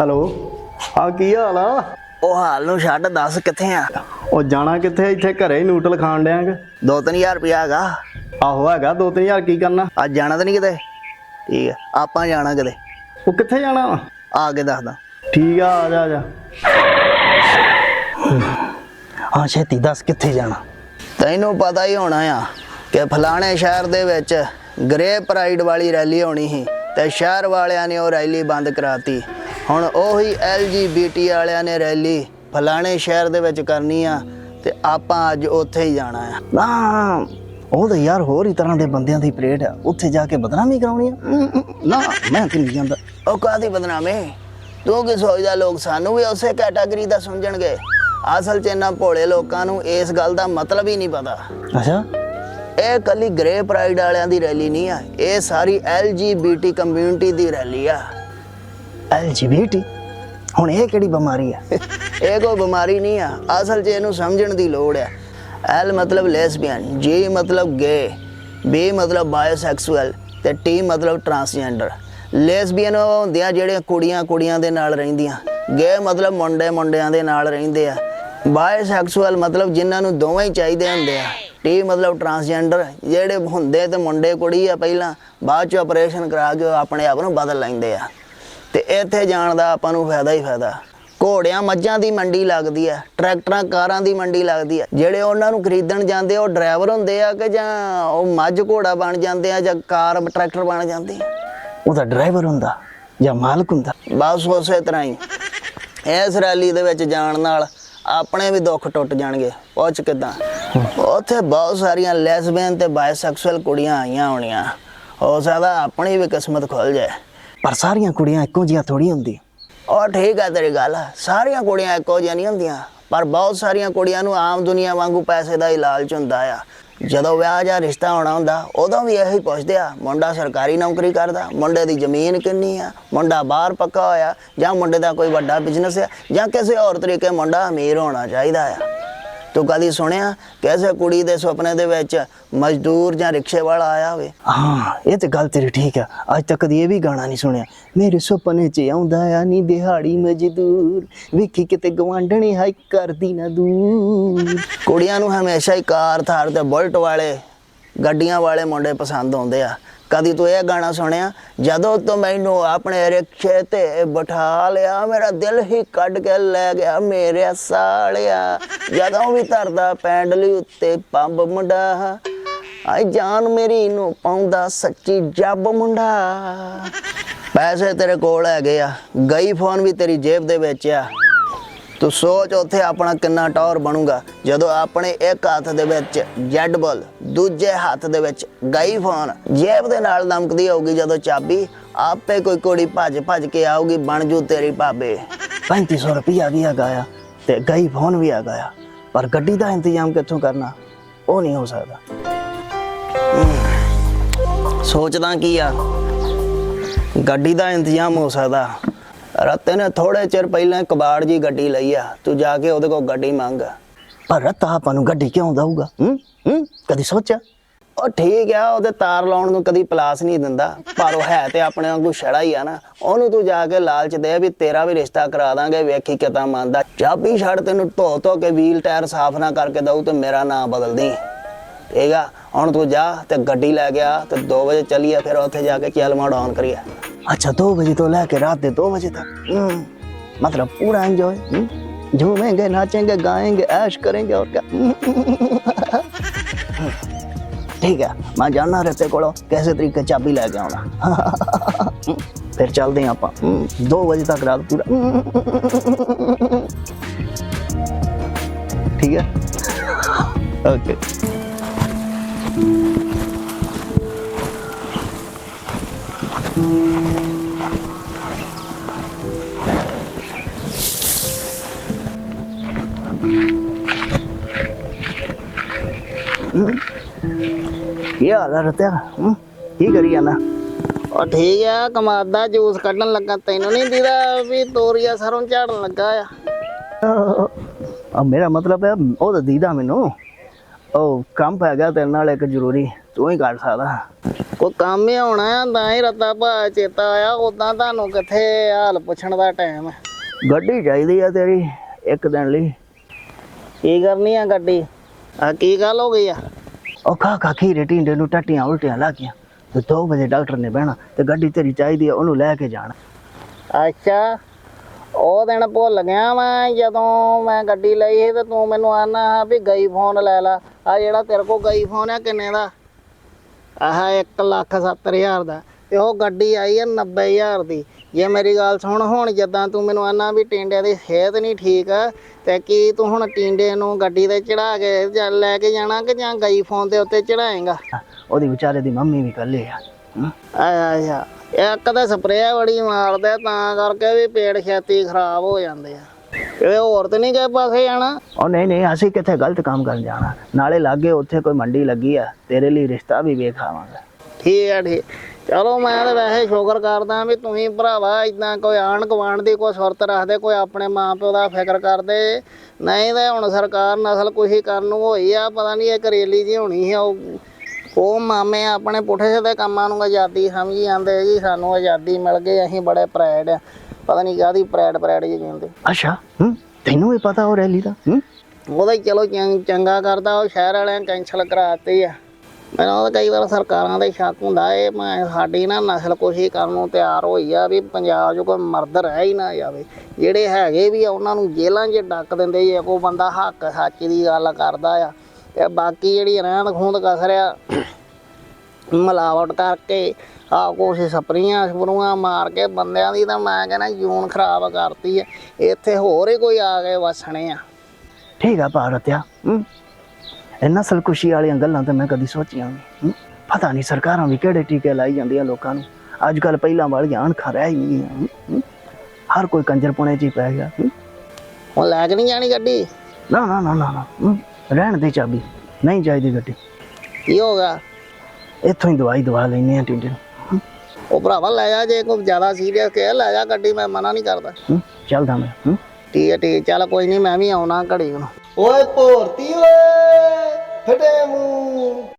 Hello. ਆ ਕੀ ਹਾਲ ਆ? ਉਹ ਹਾਲ ਨੂੰ ਛੱਡ ਦੱਸ ਕਿੱਥੇ ਆ? ਉਹ ਜਾਣਾ ਕਿੱਥੇ? ਇੱਥੇ ਘਰੇ ਹੀ ਨੂਟਲ ਖਾਣ ਡਿਆਂਗੇ 2-3000 ਰੁਪਇਆ ਹੈਗਾ। ਆਹੋ ਹੈਗਾ 2-3000 ਕੀ ਕਰਨਾ? ਅੱਜ ਜਾਣਾ ਤਾਂ ਨਹੀਂ ਕਿਤੇ? ਠੀਕ ਆ ਆਪਾਂ ਜਾਣਾ ਕਿਤੇ। ਉਹ ਕਿੱਥੇ ਜਾਣਾ ਵਾ? ਆ ਕੇ ਦੱਸਦਾ। ਠੀਕ ਆ ਆ ਜਾ ਆ ਜਾ। ਹਾਂ ਛੇਤੀ ਦੱਸ ਕਿੱਥੇ ਜਾਣਾ। ਤੈਨੂੰ ਪਤਾ ਹੀ ਹੋਣਾ ਆ ਕਿ ਫਲਾਣੇ ਸ਼ਹਿਰ ਦੇ ਵਿੱਚ ਗ੍ਰੇ ਪ੍ਰਾਈਡ ਵਾਲੀ ਰੈਲੀ ਹੋਣੀ ਸੀ ਤੇ ਸ਼ਹਿਰ ਵਾਲਿਆਂ ਨੇ ਉਹ ਰੈਲੀ ਬੰਦ ਕਰਾਤੀ। ਹੁਣ ਉਹੀ ਐਲਜੀਬੀਟੀ ਵਾਲਿਆਂ ਨੇ ਰੈਲੀ ਫਲਾਣੇ ਸ਼ਹਿਰ ਦੇ ਵਿੱਚ ਕਰਨੀ ਆ ਤੇ ਆਪਾਂ ਅੱਜ ਉੱਥੇ ਹੀ ਜਾਣਾ ਆ। ਨਾ ਉਹ ਤਾਂ ਯਾਰ ਹੋਰ ਹੀ ਤਰ੍ਹਾਂ ਦੇ ਬੰਦਿਆਂ ਦੀ ਪਰੇਡ ਆ। ਉੱਥੇ ਜਾ ਕੇ ਬਦਨਾਮੀ ਕਰਾਉਣੀ ਆ। ਨਾ ਮੈਂ ਤੇ ਨਹੀਂ ਜਾਂਦਾ? ਉਹ ਕਾਦੀ ਬਦਨਾਮੀ? ਤੂੰ ਕੀ ਸੋਚਦਾ ਲੋਕ ਸਾਨੂੰ ਵੀ ਉਸੇ ਕੈਟਾਗਰੀ ਦਾ ਸਮਝਣਗੇ? ਅਸਲ 'ਚ ਇਹਨਾਂ ਭੋਲੇ ਲੋਕਾਂ ਨੂੰ ਇਸ ਗੱਲ ਦਾ ਮਤਲਬ ਹੀ ਨਹੀਂ ਪਤਾ। ਅੱਛਾ। ਇਹ ਕੱਲੀ ਗ੍ਰੇ ਪ੍ਰਾਈਡ ਵਾਲਿਆਂ ਦੀ ਰੈਲੀ ਨਹੀਂ ਆ ਇਹ ਸਾਰੀ ਐਲਜੀਬੀਟੀ ਕਮਿਊਨਿਟੀ ਦੀ ਰੈਲੀ ਆ। ਐਲਜੀਬੀਟੀ ਹੁਣ ਇਹ ਕਿਹੜੀ ਬਿਮਾਰੀ ਆ? ਇਹ ਕੋਈ ਬਿਮਾਰੀ ਨਹੀਂ ਆ, ਅਸਲ 'ਚ ਇਹਨੂੰ ਸਮਝਣ ਦੀ ਲੋੜ ਆ। ਐਲ ਮਤਲਬ ਲੈਸਬੀਅਨ ਜੀ ਮਤਲਬ ਗੇ ਬੀ ਮਤਲਬ ਬਾਇਓਸੈਕਸੁਅਲ ਤੇ ਟੀ ਮਤਲਬ ਟਰਾਂਸਜੈਂਡਰ ਲੈਸਬੀਅਨ ਉਹ ਹੁੰਦੇ ਆ ਜਿਹੜੀਆਂ ਕੁੜੀਆਂ ਕੁੜੀਆਂ ਦੇ ਨਾਲ ਰਹਿੰਦੀਆਂ ਗੇ ਮਤਲਬ ਮੁੰਡੇ ਮੁੰਡਿਆਂ ਦੇ ਨਾਲ ਰਹਿੰਦੇ ਆ। ਬਾਇਓਸੈਕਸੁਅਲ ਮਤਲਬ ਜਿਨ੍ਹਾਂ ਨੂੰ ਦੋਵੇਂ ਹੀ ਚਾਹੀਦੇ ਹੁੰਦੇ ਆ। ਟੀ ਮਤਲਬ ਟਰਾਂਸਜੈਂਡਰ ਜਿਹੜੇ ਹੁੰਦੇ ਤੇ ਮੁੰਡੇ ਕੁੜੀ ਆ ਪਹਿਲਾਂ, ਬਾਅਦ ਚ ਆਪਰੇਸ਼ਨ ਕਰਾ ਕੇ ਉਹ ਆਪਣੇ ਆਪ ਨੂੰ ਬਦਲ ਲੈਂਦੇ ਆ। ਤੇ ਇੱਥੇ ਜਾਣ ਦਾ ਆਪਾਂ ਨੂੰ ਫਾਇਦਾ ਹੀ ਫਾਇਦਾ। ਘੋੜਿਆਂ ਮੱਝਾਂ ਦੀ ਮੰਡੀ ਲੱਗਦੀ ਆ ਟਰੈਕਟਰਾਂ ਕਾਰਾਂ ਦੀ ਮੰਡੀ ਲੱਗਦੀ ਆ। ਜਿਹੜੇ ਉਹਨਾਂ ਨੂੰ ਖਰੀਦਣ ਜਾਂਦੇ ਆ ਉਹ ਡਰਾਈਵਰ ਹੁੰਦੇ ਆ ਕਿ ਜਾਂ ਉਹ ਮੱਝ ਘੋੜਾ ਬਣ ਜਾਂਦੇ ਆ ਜਾਂ ਕਾਰ ਟਰੈਕਟਰ ਬਣ ਜਾਂਦੇ ਆ। ਉਹਦਾ ਡਰਾਈਵਰ ਹੁੰਦਾ ਜਾਂ ਮਾਲਕ ਹੁੰਦਾ? ਬਸ ਉਸੇ ਤਰ੍ਹਾਂ ਹੀ। ਇਸ ਰੈਲੀ ਦੇ ਵਿੱਚ ਜਾਣ ਨਾਲ ਆਪਣੇ ਵੀ ਦੁੱਖ ਟੁੱਟ ਜਾਣਗੇ। ਪੁੱਛ ਕਿਦਾਂ? ਉੱਥੇ ਬਹੁਤ ਸਾਰੀਆਂ ਲੈਸਬੀਅਨ ਤੇ ਬਾਇਸੈਕਸੁਅਲ ਕੁੜੀਆਂ ਆਈਆਂ ਹੋਣੀਆਂ। ਹੋ ਸਕਦਾ ਆਪਣੀ ਵੀ ਕਿਸਮਤ ਖੁੱਲ ਜਾਏ। ਪਰ ਸਾਰੀਆਂ ਕੁੜੀਆਂ ਇੱਕੋ ਜਿਹੀਆਂ ਥੋੜੀ ਹੁੰਦੀ ਉਹ ਠੀਕ ਆ ਤੇਰੀ ਗੱਲ, ਸਾਰੀਆਂ ਕੁੜੀਆਂ ਇੱਕੋ ਜਿਹੀਆਂ ਨਹੀਂ ਹੁੰਦੀਆਂ, ਪਰ ਬਹੁਤ ਸਾਰੀਆਂ ਕੁੜੀਆਂ ਨੂੰ ਆਮ ਦੁਨੀਆ ਵਾਂਗੂ ਪੈਸੇ ਦਾ ਹੀ ਲਾਲਚ ਹੁੰਦਾ ਆ। ਜਦੋਂ ਵਿਆਹ ਜਾਂ ਰਿਸ਼ਤਾ ਹੋਣਾ ਹੁੰਦਾ, ਉਦੋਂ ਵੀ ਇਹੀ ਪੁੱਛਦੇ ਆ, ਮੁੰਡਾ ਸਰਕਾਰੀ ਨੌਕਰੀ ਕਰਦਾ, ਮੁੰਡੇ ਦੀ ਜ਼ਮੀਨ ਕਿੰਨੀ ਆ, ਮੁੰਡਾ ਬਾਹਰ ਪੱਕਾ ਹੋਇਆ ਜਾਂ ਮੁੰਡੇ ਦਾ ਕੋਈ ਵੱਡਾ ਬਿਜ਼ਨਸ ਆ, ਜਾਂ ਕਿਸੇ ਹੋਰ ਤਰੀਕੇ ਮੁੰਡਾ ਅਮੀਰ ਹੋਣਾ ਚਾਹੀਦਾ ਆ। ਤੂੰ ਕਦੀ ਸੁਣਿਆ ਕਿਸੇ ਕੁੜੀ ਦੇ ਸੁਪਨੇ ਦੇ ਵਿੱਚ ਮਜ਼ਦੂਰ ਜਾਂ ਰਿਕਸ਼ੇ ਵਾਲਾ ਆਇਆ ਹੋਵੇ? ਹਾਂ ਇਹ ਤੇ ਗੱਲ ਤੇਰੀ ਠੀਕ ਆ। ਅੱਜ ਤੱਕ ਕਦੀ ਇਹ ਵੀ ਗਾਣਾ ਨਹੀਂ ਸੁਣਿਆ। ਮੇਰੇ ਸੁਪਨੇ 'ਚ ਆਉਂਦਾ ਆ ਨੀ ਦਿਹਾੜੀ ਮਜ਼ਦੂਰ। ਵੇਖੀ ਕਿਤੇ ਗਵਾਂਢਣੀ ਹਾਈ ਕਰਦੀ ਨਾ ਦੂਰ। ਕੁੜੀਆਂ ਨੂੰ ਹਮੇਸ਼ਾ ਹੀ ਕਾਰ ਥਾਰ ਤੇ ਬੁਲਟ ਵਾਲੇ ਗੱਡੀਆਂ ਵਾਲੇ ਮੁੰਡੇ ਪਸੰਦ ਆਉਂਦੇ ਆ। ਕਦੀ ਤੂੰ ਇਹ ਗਾਣਾ ਸੁਣਿਆ? ਜਦੋਂ ਤੋਂ ਮੈਨੂੰ ਆਪਣੇ ਰਿਕਸ਼ੇ ਤੇ ਬਿਠਾ ਲਿਆ, ਮੇਰਾ ਦਿਲ ਹੀ ਕੱਢ ਕੇ ਲੈ ਗਿਆ ਮੇਰੇ ਸਾਲਿਆ। ਜਦੋਂ ਵੀ ਧਰਦਾ ਪੈਂਡਲੀ ਉੱਤੇ ਪੰਬ ਮੁੰਡਾ, ਆਈ ਜਾਨ ਮੇਰੀ ਨੂੰ ਪਾਉਂਦਾ ਸੱਚੀ ਜੱਬ ਮੁੰਡਾ। ਪੈਸੇ ਤੇਰੇ ਕੋਲ ਹੈਗੇ ਆ, ਗਈ ਫੋਨ ਵੀ ਤੇਰੀ ਜੇਬ ਦੇ ਵਿੱਚ ਆ। ਤੂੰ ਸੋਚ ਉੱਥੇ ਆਪਣਾ ਕਿੰਨਾ ਟੌਰ ਬਣੂਗਾ, ਜਦੋਂ ਆਪਣੇ ਇੱਕ ਹੱਥ ਦੇ ਵਿੱਚ ਜੈਡ ਬਲ ਦੂਜੇ ਹੱਥ ਦੇ ਵਿੱਚ ਗਈ ਫੋਨ ਜੇਬ ਦੇ ਨਾਲ ਲਮਕਦੀ ਹੋਊਗੀ ਜਦੋਂ ਚਾਬੀ, ਆਪੇ ਕੋਈ ਕੁੜੀ ਭੱਜ ਭੱਜ ਕੇ ਆਊਗੀ, ਬਣ ਜੂ ਤੇਰੀ ਭਾਬੇ। 3500 ਰੁਪਇਆ ਵੀ ਆ ਗਿਆ ਤੇ ਗਈ ਫੋਨ ਵੀ ਆ ਗਿਆ ਪਰ ਗੱਡੀ ਦਾ ਇੰਤਜ਼ਾਮ ਕਿੱਥੋਂ ਕਰਨਾ, ਉਹ ਨਹੀਂ ਹੋ ਸਕਦਾ। ਸੋਚਦਾ ਕੀ ਆ? ਗੱਡੀ ਦਾ ਇੰਤਜ਼ਾਮ ਹੋ ਸਕਦਾ। ਰਤੇ ਨੇ ਥੋੜੇ ਚਿਰ ਪਹਿਲਾਂ ਕਬਾੜ ਜੀ ਗੱਡੀ ਲਈ ਆ। ਤੂੰ ਜਾ ਕੇ ਉਹਦੇ ਕੋਲ ਗੱਡੀ ਮੰਗ। ਪਰ ਰਤਾ ਆਪਾਂ ਨੂੰ ਗੱਡੀ ਕਿਉਂ ਦਊਗਾ? ਹੂੰ? ਹੂੰ? ਕਦੀ ਸੋਚਿਆ? ਉਹ ਠੀਕ ਆ ਉਹਦੇ ਤਾਰ ਲਾਉਣ ਨੂੰ ਕਦੀ ਪਲਾਸ ਨਹੀਂ ਦਿੰਦਾ। ਪਰ ਉਹ ਹੈ ਤੇ ਆਪਣੇ ਵਾਂਗੂ ਛੜਾ ਹੀ ਆ ਨਾ। ਉਹਨੂੰ ਤੂੰ ਜਾ ਕੇ ਲਾਲਚ ਦੇ ਵੀ ਤੇਰਾ ਵੀ ਰਿਸ਼ਤਾ ਕਰਾ ਦਾਂਗੇ ਵੇਖੀ ਕਿਤਾ ਮੰਨਦਾ। ਚਾਬੀ ਛੱਡ ਤੈਨੂੰ ਧੋ ਧੋ ਕੇ ਵੀਲ ਟਾਇਰ ਸਾਫ਼ ਨਾ ਕਰਕੇ ਦਊ ਤੇ ਮੇਰਾ ਨਾਮ ਬਦਲ ਦੀ ਠੀਕ ਆ? ਹੁਣ ਤੂੰ ਜਾ ਤੇ ਗੱਡੀ ਲੈ ਗਿਆ ਤੇ 2 ਵਜੇ ਚੱਲੀਏ ਫਿਰ ਉੱਥੇ ਜਾ ਕੇ ਚੈਲ ਮੋਡ ਆਨ ਕਰੀਏ। अच्छा दो बजे तो लेके रात दो बजे तक। हम्म, मतलब पूरा एंजॉय हम्म? झूमेंगे, नाचेंगे, गाएँगे, ऐश करेंगे और क्या? ठीक है, मैं जानना रहते को, कैसे तरीके चाबी लेके आना फिर चलते दें आप हम्म, दो बजे तक रात पूरा। ठीक है? ओके। okay. ਕੀ ਹਾਲ ਹੈ ਰਤਿਆ? ਕੀ ਕਰੀ ਜਾਣਾ ਉਹ ਠੀਕ ਆ ਕਮਾਦ ਜੂਸ ਕੱਢਣ ਲੱਗਾ ਤੈਨੂੰ ਨਹੀਂ ਦੀਦਾ ਵੀ ਤੋਰੀਆ ਸਰੋਂ ਝਾੜਨ ਲੱਗਾ ਆ। ਆ ਮੇਰਾ ਮਤਲਬ ਹੈ ਉਹ ਤਾਂ ਦੀਦਾ ਮੈਨੂੰ। ਉਹ ਕੰਮ ਪੈ ਗਿਆ ਤੇਰੇ ਨਾਲ ਇੱਕ ਜ਼ਰੂਰੀ ਤੂੰ ਹੀ ਕਰ ਸਕਦਾ। ਕੋਈ ਕੰਮ ਹੀ ਹੋਣਾ ਆ, ਤਾਂ ਹੀ ਰੱਤਾ ਭਾ ਚੇਤਾ ਆਇਆ ਉਦਾਂ ਤੁਹਾਨੂੰ ਕਿੱਥੇ ਹਾਲ ਪੁੱਛਣ ਦਾ ਟਾਈਮ ਹੈ ਗੱਡੀ ਚਾਹੀਦੀ ਆ ਤੇਰੀ ਇੱਕ ਦਿਨ ਲਈ। ਕੀ ਕਰਨੀ ਆ ਗੱਡੀ? ਆ ਕੀ ਗੱਲ ਹੋ ਗਈ ਆ? ਉਹ ਖਾ ਖਾ ਖੀਰੇ ਟਿੰਡੇ ਨੂੰ ਟੱਟੀਆਂ ਉਲਟੀਆਂ ਲੱਗ ਗਈਆਂ। ਤੇ 2 ਵਜੇ ਡਾਕਟਰ ਨੇ ਬਹਿਣਾ ਤੇ ਗੱਡੀ ਤੇਰੀ ਚਾਹੀਦੀ ਆ ਉਹਨੂੰ ਲੈ ਕੇ ਜਾਣਾ। ਅੱਛਾ ਉਹ ਦਿਨ ਭੁੱਲ ਗਿਆ ਮੈਂ ਜਦੋਂ ਮੈਂ ਗੱਡੀ ਲਈ ਸੀ ਤੇ ਤੂੰ ਮੈਨੂੰ ਆਨਾ ਵੀ ਗਈ ਫੋਨ ਲੈ ਲੈ। ਆ ਜਿਹੜਾ ਤੇਰੇ ਕੋਲ ਗਈ ਫੋਨ ਆ ਕਿੰਨੇ ਦਾ? ਆਹ 1 ਲੱਖ 70 ਹਜ਼ਾਰ ਦਾ। ਤੇ ਉਹ ਗੱਡੀ ਆਈ ਆ 90 ਹਜ਼ਾਰ ਦੀ। ਜੇ ਮੇਰੀ ਗੱਲ ਸੁਣ ਹੁਣ ਜਦਾਂ ਤੂੰ ਮੈਨੂੰ ਆਨਾ ਵੀ ਟਿੰਡੇ ਦੀ ਸਿਹਤ ਨਹੀਂ ਠੀਕ ਤੇ ਕੀ ਤੂੰ ਹੁਣ ਟਿੰਡੇ ਨੂੰ ਗੱਡੀ ਤੇ ਚੜਾ ਕੇ ਜਾਂ ਲੈ ਕੇ ਜਾਣਾ ਕਿ ਜਾਂ ਗਈ ਫੋਨ ਦੇ ਉੱਤੇ ਚੜਾਏਗਾ ਉਹਦੀ ਵਿਚਾਰੇ ਦੀ ਮੰਮੀ ਵੀ ਇਕੱਲੇ ਆ? ਆਇਆ ਆਇਆ ਇੱਕ ਤਾਂ ਸਪਰੇਅ ਬੜੀ ਮਾਰਦਾ ਤਾਂ ਕਰਕੇ ਵੀ ਪੇੜ ਛੇਤੀ ਖਰਾਬ ਹੋ ਜਾਂਦੇ ਆ। ਇਹ ਹੋਰ ਤੇ ਨਹੀਂ ਕਿਸੇ ਪਾਸੇ ਜਾਣਾ? ਉਹ ਨਹੀਂ ਨਹੀਂ ਅਸੀਂ ਕਿੱਥੇ ਗਲਤ ਕੰਮ ਕਰਨ ਜਾਣਾ? ਨਾਲੇ ਲਾਗੇ ਉੱਥੇ ਕੋਈ ਮੰਡੀ ਲੱਗੀ ਆ ਤੇਰੇ ਲਈ ਰਿਸ਼ਤਾ ਵੀ ਵੇਖ ਆਵਾਂਗੇ। ਠੀਕ ਆ ਠੀਕ ਚਲੋ ਮੈਂ ਤਾਂ ਵੈਸੇ ਸ਼ੁਕਰ ਕਰਦਾ ਵੀ ਤੁਸੀਂ ਭਰਾਵਾ ਇਦਾਂ ਕੋਈ ਆਣ ਗਵਾਂਡ ਦੀ ਕੋਈ ਸੁਰਤ ਰੱਖਦੇ ਕੋਈ ਆਪਣੇ ਮਾਂ ਪਿਓ ਦਾ ਫਿਕਰ ਕਰਦੇ ਨਹੀਂ ਤਾਂ ਹੁਣ ਸਰਕਾਰ ਨਸਲ ਕੁਸ਼ੀ ਕਰਨ ਨੂੰ ਹੋਈ ਆ ਪਤਾ ਨਹੀਂ ਇਹ ਕਰੇਲੀ ਜੀ ਹੋਣੀ ਆ ਉਹ ਉਹ ਮਾਮੇ ਆਪਣੇ ਪੁੱਠੇ ਸਿੱਧੇ ਕੰਮਾਂ ਨੂੰ ਆਜ਼ਾਦੀ ਸਮਝੀ ਜਾਂਦੇ ਜੀ ਸਾਨੂੰ ਆਜ਼ਾਦੀ ਮਿਲ ਗਈ ਅਸੀਂ ਬੜੇ ਪ੍ਰੈਡ ਆ ਪਤਾ ਨਹੀਂ ਕਾਹਦੀ ਪ੍ਰੈਡ ਪ੍ਰੈਡ ਜੀ ਕਹਿੰਦੇ ਅੱਛਾ? ਤੈਨੂੰ ਵੀ ਪਤਾ ਉਹ ਰੈਲੀ ਦਾ ਹਮ? ਉਹਦਾ ਹੀ ਚਲੋ ਚੰਗਾ ਕਰਦਾ ਉਹ ਸ਼ਹਿਰ ਵਾਲਿਆਂ ਕੈਂਸਲ ਕਰਾਤੀ ਆ ਮੈਨੂੰ ਤਾਂ ਕਈ ਵਾਰ ਸਰਕਾਰਾਂ ਦੇ ਸ਼ੱਕ ਹੁੰਦਾ, ਇਹ ਮੈਂ, ਸਾਡੀ ਨਾ ਨਸਲ ਕੁਸ਼ੀ ਕਰਨ ਨੂੰ ਤਿਆਰ ਹੋਈ ਆ ਵੀ ਪੰਜਾਬ 'ਚ ਕੋਈ ਮਰਦ ਰਹਿ ਹੀ ਨਾ ਜਾਵੇ। ਜਿਹੜੇ ਹੈਗੇ ਵੀ ਆ, ਉਹਨਾਂ ਨੂੰ ਜੇਲ੍ਹਾਂ 'ਚ ਡੱਕ ਦਿੰਦੇ ਜੇ, ਕੋਈ ਬੰਦਾ ਹੱਕ ਸੱਚ ਦੀ ਗੱਲ ਕਰਦਾ ਆ। ਤੇ ਬਾਕੀ ਜਿਹੜੀ ਰਹਿੰਦ ਖੂੰਦ ਕਸਰ ਆ, ਮਿਲਾਵਟ ਕਰਕੇ ਆ ਕੁਛ ਸਪਰੀਆਂ ਸਪਰੂਆਂ ਮਾਰ ਕੇ ਬੰਦਿਆਂ ਦੀ ਤਾਂ ਮੈਂ ਕਹਿੰਦਾ ਜੂਨ ਖਰਾਬ ਕਰਤੀ ਆ। ਇੱਥੇ ਹੋਰ ਹੀ ਕੋਈ ਆ ਕੇ ਵਸਣੇ ਆ। ਠੀਕ ਆ ਭਾਰਤਿਆ ਨਸਲ ਖੁਸ਼ੀ ਵਾਲੀਆਂ ਗੱਲਾਂ ਤਾਂ ਮੈਂ ਕਦੀ ਸੋਚੀਆਂ ਨਹੀਂ? ਪਤਾ ਨਹੀਂ ਸਰਕਾਰਾਂ ਵੀ ਕਿਹੜੇ ਟੀਕੇ ਲਾਈ ਜਾਂਦੀਆਂ ਲੋਕਾਂ ਨੂੰ। ਅੱਜ ਕੱਲ ਪਹਿਲਾਂ ਵਾਲੀਆਂ ਅਣਖਾਂ ਰਹਿ ਹੀ ਨਹੀਂ? ਹਰ ਕੋਈ ਕੰਜਰਪੁਣੇ 'ਚ ਹੀ ਪੈ ਗਿਆ? ਹੁਣ ਲੈ ਕੇ ਨਹੀਂ ਜਾਣੀ ਗੱਡੀ? ਨਾ ਨਾ ਨਾ ਨਾ? ਰਹਿਣ ਦੇ ਚਾਬੀ। ਨਹੀਂ ਚਾਹੀਦੀ ਗੱਡੀ। ਕੀ ਹੋ ਗਿਆ? ਇੱਥੋਂ ਹੀ ਦਵਾਈ ਦਵਾ ਲੈਨੇ ਆ ਟਿੰਡੇ ਨੂੰ? ਉਹ ਭਰਾਵਾ ਲੈ ਜਾ ਜੇ ਕੋਈ ਜ਼ਿਆਦਾ ਸੀਰੀਅਸ ਕੇ ਲੈ ਜਾ ਗੱਡੀ ਮੈਂ ਮਨਾ ਨਹੀਂ ਕਰਦਾ? ਚੱਲਦਾ ਮੈਂ? ਠੀਕ ਹੈ ਠੀਕ ਚੱਲ ਕੋਈ ਨਹੀਂ ਮੈਂ ਵੀ ਆਉਣਾ ਘੜੀ ਨੂੰ। ਓਏ ਭੋਰਤੀ ਓਏ। ફટે હું